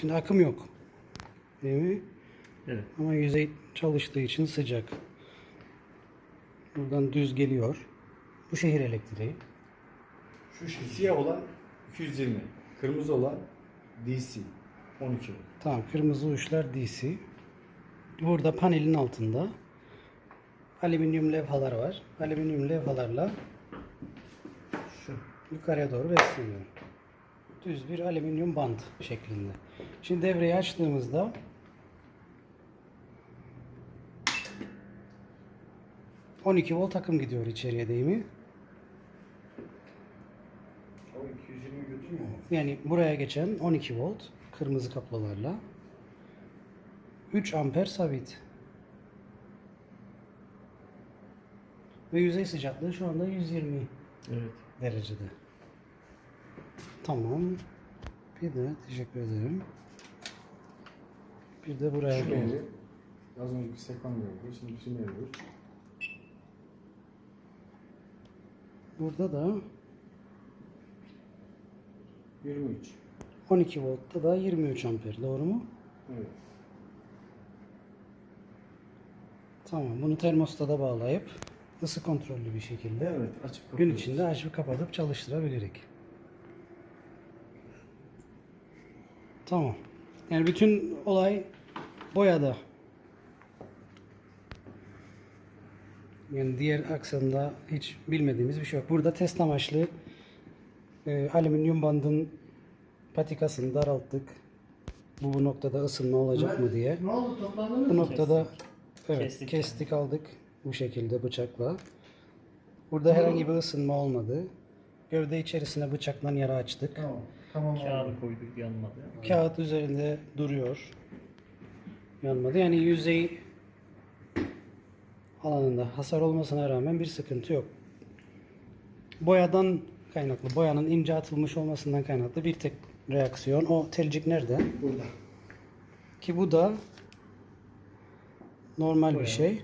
Şimdi akım yok. Değil mi? Evet. Ama yüzey çalıştığı için sıcak. Buradan düz geliyor. Bu şehir elektriği. Şu şey, siyah olan 220. Kırmızı olan DC 12. Tamam kırmızı uçlar DC. Burada panelin altında alüminyum levhalar var. Alüminyum levhalarla Şu. yukarıya doğru besleniyor. Düz bir alüminyum bant şeklinde. Şimdi devreyi açtığımızda ...12 volt akım gidiyor içeriye değil mi? O 220 götürmüyor mu? Yani buraya geçen 12 volt kırmızı kablolarla 3 amper sabit. Ve yüzey sıcaklığı şu anda 120 Evet. derecede. Tamam. Bir de teşekkür ederim. Bir de buraya Şu doğru. Az önceki sekman gördü. Şimdi şu neydi? Burada da 23. 12 voltta da 23 amper. Doğru mu? Evet. Tamam. Bunu termostada bağlayıp ısı kontrollü bir şekilde Evet. Açıp gün kapatıyoruz. içinde açıp kapatıp çalıştırabiliriz. Tamam. Yani bütün olay boyada. Yani diğer aksamda hiç bilmediğimiz bir şey yok. Burada test amaçlı e, alüminyum bandın patikasını daralttık. Bu, bu noktada ısınma olacak mı diye. Ne oldu toplandınız Bu noktada evet, Kestik kestik, aldık bu şekilde bıçakla. Burada herhangi bir ısınma olmadı. Gövde içerisine bıçakla yara açtık. Tamam. Tamam. Kağıdı koyduk yanmadı. Kağıt üzerinde duruyor. Yanmadı. Yani yüzey alanında hasar olmasına rağmen bir sıkıntı yok. Boyadan kaynaklı, boyanın ince atılmış olmasından kaynaklı bir tek reaksiyon. O telcik nerede? Burada. Ki bu da normal bir şey.